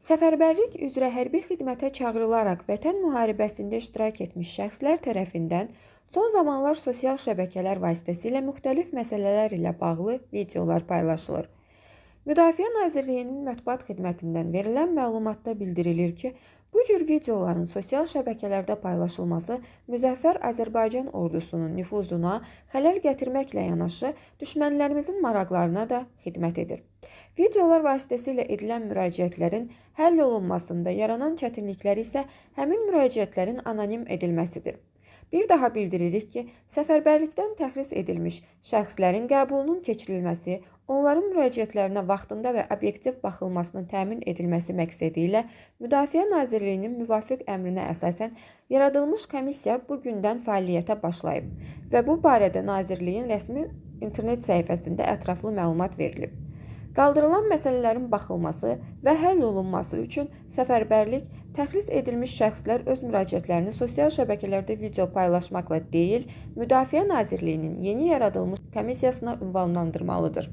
Səfərbərlik üzrə hərbi xidmətə çağırılaraq Vətən müharibəsində iştirak etmiş şəxslər tərəfindən son zamanlar sosial şəbəkələr vasitəsilə müxtəlif məsələlər ilə bağlı videolar paylaşılır. Müdafiə Nazirliyinin mətbuat xidmətindən verilən məlumatda bildirilir ki, bu cür videoların sosial şəbəkələrdə paylaşılması müzəffər Azərbaycan ordusunun nüfuzuna xələl gətirməklə yanaşı, düşmənlərimizin maraqlarına da xidmət edir. Videolar vasitəsilə edilən müraciətlərin həll olunmasında yaranan çətinliklər isə həmin müraciətlərin anonim edilməsidir. Bir daha bildiririk ki, səfərbərlikdən təxris edilmiş şəxslərin qəbulunun keçirilməsi, onların müraciətlərinə vaxtında və obyektiv baxılmasının təmin edilməsi məqsədi ilə Müdafiə Nazirliyinin müvafiq əmrinə əsasən yaradılmış komissiya bu gündən fəaliyyətə başlayıb və bu barədə Nazirliyin rəsmi internet səhifəsində ətraflı məlumat verilib. Qaldırılan məsələlərin baxılması və həll olunması üçün səfərbərlik təxris edilmiş şəxslər öz müraciətlərini sosial şəbəkələrdə video paylaşmaqla deyil, Müdafiə Nazirliyinin yeni yaradılmış komissiyasına ünvanlandırmalıdır.